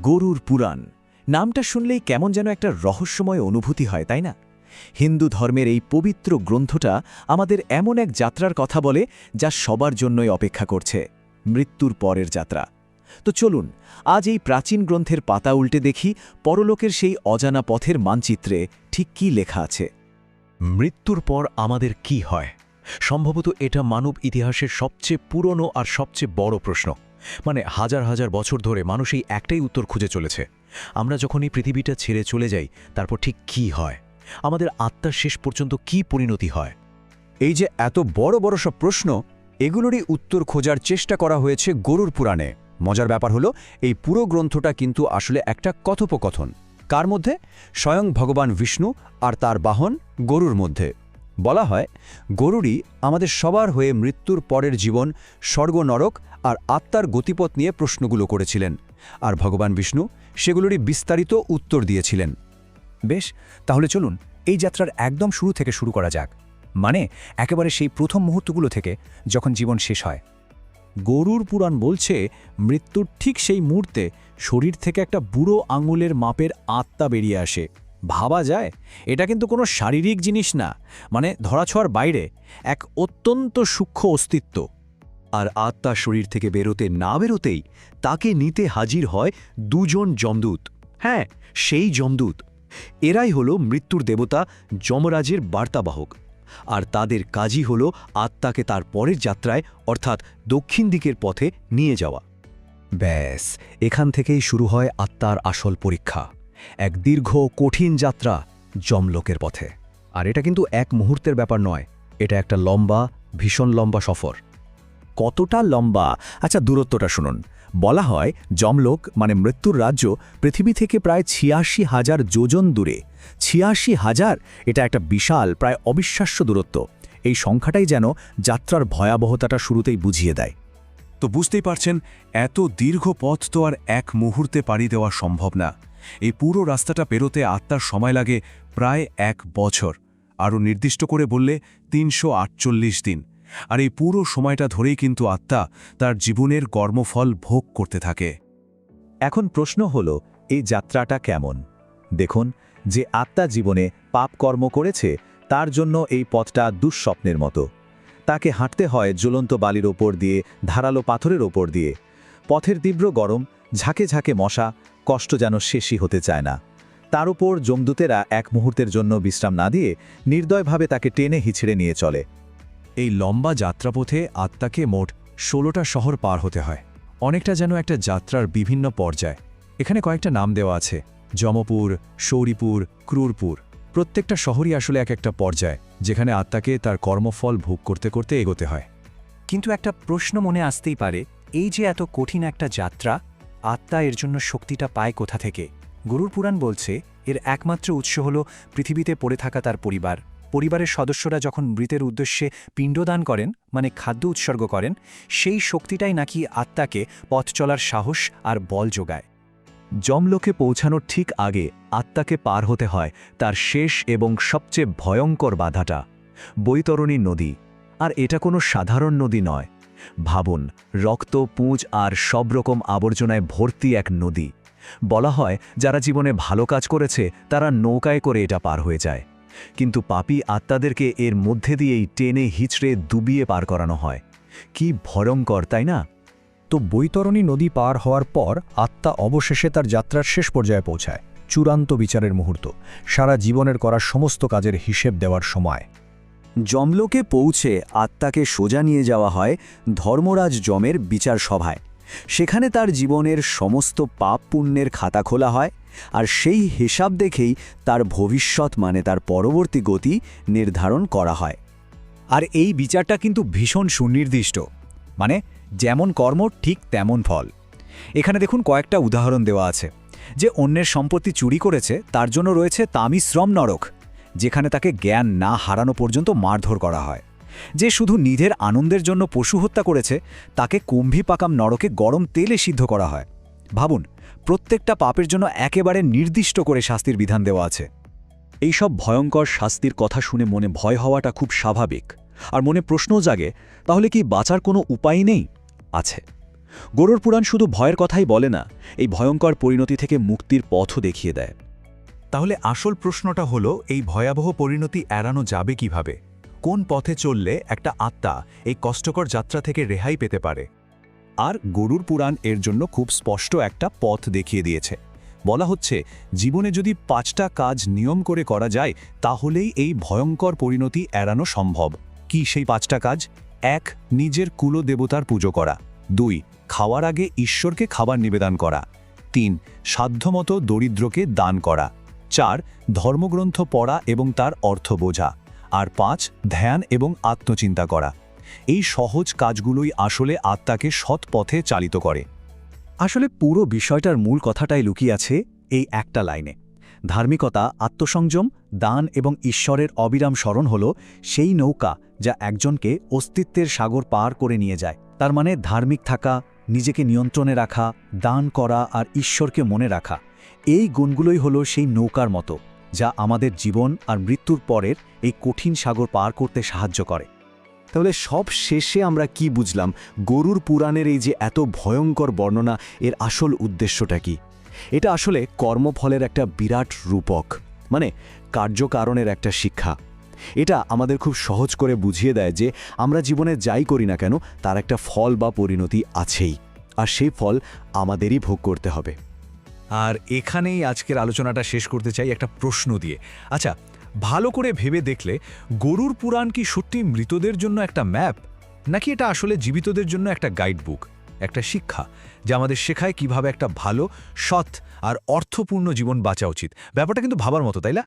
গরুর পুরাণ। নামটা শুনলেই কেমন যেন একটা রহস্যময় অনুভূতি হয়, তাই না? হিন্দু ধর্মের এই পবিত্র গ্রন্থটা আমাদের এমন এক যাত্রার কথা বলে যা সবার জন্যই অপেক্ষা করছে, মৃত্যুর পরের যাত্রা। তো চলুন, আজ এই প্রাচীন গ্রন্থের পাতা উল্টে দেখি পরলোকের সেই অজানা পথের মানচিত্রে ঠিক কী লেখা আছে। মৃত্যুর পর আমাদের কি হয়? সম্ভবত এটা মানব ইতিহাসের সবচেয়ে পুরনো আর সবচেয়ে বড় প্রশ্ন। মানে হাজার হাজার বছর ধরে মানুষ এই একটাই উত্তর খুঁজে চলেছে। আমরা যখন এই পৃথিবীটা ছেড়ে চলে যাই, তারপর ঠিক কি হয়? আমাদের আত্মার শেষ পর্যন্ত কি পরিণতি হয়? এই যে এত বড় বড় সব প্রশ্ন, এগুলোরই উত্তর খোঁজার চেষ্টা করা হয়েছে গরুর পুরাণে। মজার ব্যাপার হলো, এই পুরো গ্রন্থটা কিন্তু আসলে একটা কথোপকথন। কার মধ্যে? স্বয়ং ভগবান বিষ্ণু আর তার বাহন গরুর মধ্যে। বলা হয়, গরুরই আমাদের সবার হয়ে মৃত্যুর পরের জীবন স্বর্গ নরক আর আত্মার গতিপথ নিয়ে প্রশ্নগুলো করেছিলেন। আর ভগবান বিষ্ণু সেগুলোরই বিস্তারিত উত্তর দিয়েছিলেন। বেশ, তাহলে চলুন এই যাত্রার একদম শুরু থেকে শুরু করা যাক। মানে একেবারে সেই প্রথম মুহূর্তগুলো থেকে যখন জীবন শেষ হয়। গরুর পুরাণ বলছে, মৃত্যুর ঠিক সেই মুহূর্তে শরীর থেকে একটা বুড়ো আঙুলের মাপের আত্মা বেরিয়ে আসে। ভাবা যায়, এটা কিন্তু কোনো শারীরিক জিনিস না। মানে ধরাছোঁয়ার বাইরে, এক অত্যন্ত সূক্ষ্ম অস্তিত্ব। আর আত্মা শরীর থেকে বেরোতে না বেরোতেই তাকে নিতে হাজির হয় দুজন যমদূত। হ্যাঁ সেই যমদূত। এরাই হলো মৃত্যুর দেবতা যমরাজের বার্তাবাহক। আর তাদের কাজই হলো আত্মাকে তার পরের যাত্রায়, অর্থাৎ দক্ষিণ দিকের পথে নিয়ে যাওয়া। ব্যাস, এখান থেকেই শুরু হয় আত্মার আসল পরীক্ষা। এক দীর্ঘ, কঠিন যাত্রা যমলোকের পথে। আর এটা কিন্তু এক মুহূর্তের ব্যাপার নয়, এটা একটা লম্বা, ভীষণ লম্বা সফর। কতটা লম্বা? আচ্ছা দূরত্বটা শুনুন। বলা হয় যমলোক মানে মৃত্যুর রাজ্য পৃথিবী থেকে প্রায় ছিয়াশি হাজার যোজন দূরে। ছিয়াশি হাজার? এটা একটা বিশাল, প্রায় অবিশ্বাস্য দূরত্ব। এই সংখ্যাটাই যেন যাত্রার ভয়াবহতাটা শুরুতেই বুঝিয়ে দেয়। তো বুঝতেই পারছেন, এত দীর্ঘ পথ তো আর এক মুহূর্তে পাড়ি দেওয়া সম্ভব না। এই পুরো রাস্তাটা পেরোতে আত্মার সময় লাগে প্রায় এক বছর, আরও নির্দিষ্ট করে বললে তিনশো আটচল্লিশ দিন। আর এই পুরো সময়টা ধরেই কিন্তু আত্মা তার জীবনের কর্মফল ভোগ করতে থাকে। এখন প্রশ্ন হল, এই যাত্রাটা কেমন? দেখুন, যে আত্মা জীবনে পাপ কর্ম করেছে, তার জন্য এই পথটা দুঃস্বপ্নের মতো। তাকে হাঁটতে হয় জ্বলন্ত বালির ওপর দিয়ে, ধারালো পাথরের ওপর দিয়ে। পথের তীব্র গরম, ঝাঁকে ঝাঁকে মশা কষ্ট যেন শেষই হতে চায় না। তার উপর জমদূতেরা এক মুহূর্তের জন্য বিশ্রাম না দিয়ে নির্দয়ভাবে তাকে টেনে হিছড়ে নিয়ে চলে। এই লম্বা যাত্রাপথে আত্মাকে মোট ষোলোটা শহর পার হতে হয়। অনেকটা যেন একটা যাত্রার বিভিন্ন পর্যায়। এখানে কয়েকটা নাম দেওয়া আছে। যমপুর শৌরিপুর ক্রুরপুর। প্রত্যেকটা শহরই আসলে এক একটা পর্যায় যেখানে আত্মাকে তার কর্মফল ভোগ করতে করতে এগোতে হয়। কিন্তু একটা প্রশ্ন মনে আসতেই পারে এই যে এত কঠিন একটা যাত্রা আত্মা এর জন্য শক্তিটা পায় কোথা থেকে? গরুর পুরাণ বলছে, এর একমাত্র উৎস হল পৃথিবীতে পড়ে থাকা তার পরিবার। পরিবারের সদস্যরা যখন মৃতের উদ্দেশ্যে পিণ্ডদান করেন মানে খাদ্য উৎসর্গ করেন, সেই শক্তিটাই নাকি আত্মাকে পথ চলার সাহস আর বল যোগায়। যমলোকে পৌঁছানোর ঠিক আগে আত্মাকে পার হতে হয় তার শেষ এবং সবচেয়ে ভয়ঙ্কর বাধাটা, বৈতরণী নদী। আর এটা কোনো সাধারণ নদী নয়। ভাবুন, রক্ত, পুঁজ আর সব রকম আবর্জনায় ভর্তি এক নদী। বলা হয়, যারা জীবনে ভালো কাজ করেছে, তারা নৌকায় করে এটা পার হয়ে যায়। কিন্তু পাপী আত্মাদেরকে এর মধ্যে দিয়েই টেনে হিচড়ে ডুবিয়ে পার করানো হয়। কি ভয়ঙ্কর, তাই না? তো বৈতরণী নদী পার হওয়ার পর আত্মা অবশেষে তার যাত্রার শেষ পর্যায়ে পৌঁছায়, চূড়ান্ত বিচারের মুহূর্ত, সারা জীবনের করা সমস্ত কাজের হিসেব দেওয়ার সময়। যমলোকে পৌঁছে আত্মাকে সোজা নিয়ে যাওয়া হয় ধর্মরাজ যমের বিচার সভায়। সেখানে তার জীবনের সমস্ত পাপ পুণ্যের খাতা খোলা হয় আর সেই হিসাব দেখেই তার ভবিষ্যৎ মানে তার পরবর্তী গতি নির্ধারণ করা হয়। আর এই বিচারটা কিন্তু ভীষণ সুনির্দিষ্ট। মানে যেমন কর্ম ঠিক তেমন ফল। এখানে দেখুন কয়েকটা উদাহরণ দেওয়া আছে। যে অন্যের সম্পত্তি চুরি করেছে, তার জন্য রয়েছে তামিশ্রম নরক। যেখানে তাকে জ্ঞান না হারানো পর্যন্ত মারধর করা হয়। যে শুধু নিজের আনন্দের জন্য পশু হত্যা করেছে, তাকে কুম্ভি পাকাম নরকে গরম তেলে সিদ্ধ করা হয়। ভাবুন, প্রত্যেকটা পাপের জন্য একেবারে নির্দিষ্ট করে শাস্তির বিধান দেওয়া আছে। এইসব ভয়ঙ্কর শাস্তির কথা শুনে মনে ভয় হওয়াটা খুব স্বাভাবিক। আর মনে প্রশ্নও জাগে, তাহলে কি বাঁচার কোনো উপায় নেই? আছে। গরুর পুরাণ শুধু ভয়ের কথাই বলে না, এই ভয়ঙ্কর পরিণতি থেকে মুক্তির পথও দেখিয়ে দেয়। তাহলে আসল প্রশ্নটা হলো, এই ভয়াবহ পরিণতি এড়ানো যাবে কীভাবে? কোন পথে চললে একটা আত্মা এই কষ্টকর যাত্রা থেকে রেহাই পেতে পারে? আর গরুর পুরাণ এর জন্য খুব স্পষ্ট একটা পথ দেখিয়ে দিয়েছে। বলা হচ্ছে, জীবনে যদি পাঁচটা কাজ নিয়ম করে করা যায়, তাহলেই এই ভয়ঙ্কর পরিণতি এড়ানো সম্ভব। কি সেই পাঁচটা কাজ? এক, নিজের কুলদেবতার পুজো করা। দুই, খাওয়ার আগে ঈশ্বরকে খাবার নিবেদন করা। তিন, সাধ্যমতো দরিদ্রকে দান করা। চার, ধর্মগ্রন্থ পড়া এবং তার অর্থ বোঝা। আর পাঁচ, ধ্যান এবং আত্মচিন্তা করা। এই সহজ কাজগুলোই আসলে আত্মাকে সৎ পথে চালিত করে। আসলে পুরো বিষয়টার মূল কথাটাই লুকিয়ে আছে এই একটা লাইনে। ধার্মিকতা, আত্মসংযম, দান এবং ঈশ্বরের অবিরাম স্মরণ হল সেই নৌকা যা একজনকে অস্তিত্বের সাগর পার করে নিয়ে যায়। তার মানে ধার্মিক থাকা, নিজেকে নিয়ন্ত্রণে রাখা, দান করা আর ঈশ্বরকে মনে রাখা। এই গুণগুলোই হলো সেই নৌকার মতো, যা আমাদের জীবন আর মৃত্যুর পরের এই কঠিন সাগর পার করতে সাহায্য করে। তাহলে সব শেষে আমরা কি বুঝলাম? গরুর পুরাণের এই যে এত ভয়ঙ্কর বর্ণনা, এর আসল উদ্দেশ্যটা কি? এটা আসলে কর্মফলের একটা বিরাট রূপক মানে কার্যকারণের একটা শিক্ষা। এটা আমাদের খুব সহজ করে বুঝিয়ে দেয় যে আমরা জীবনে যাই করি না কেন, তার একটা ফল বা পরিণতি আছেই, আর সেই ফল আমাদেরই ভোগ করতে হবে। আর এখানেই আজকের আলোচনাটা শেষ করতে চাই একটা প্রশ্ন দিয়ে। আচ্ছা ভালো করে ভেবে দেখলে গরুর পুরাণ কি সত্যি মৃতদের জন্য একটা ম্যাপ? নাকি এটা আসলে জীবিতদের জন্য একটা গাইডবুক, একটা শিক্ষা, যা আমাদের শেখায় কীভাবে একটা ভালো, সৎ আর অর্থপূর্ণ জীবন বাঁচা উচিত? ব্যাপারটা কিন্তু ভাবার মতো, তাই না?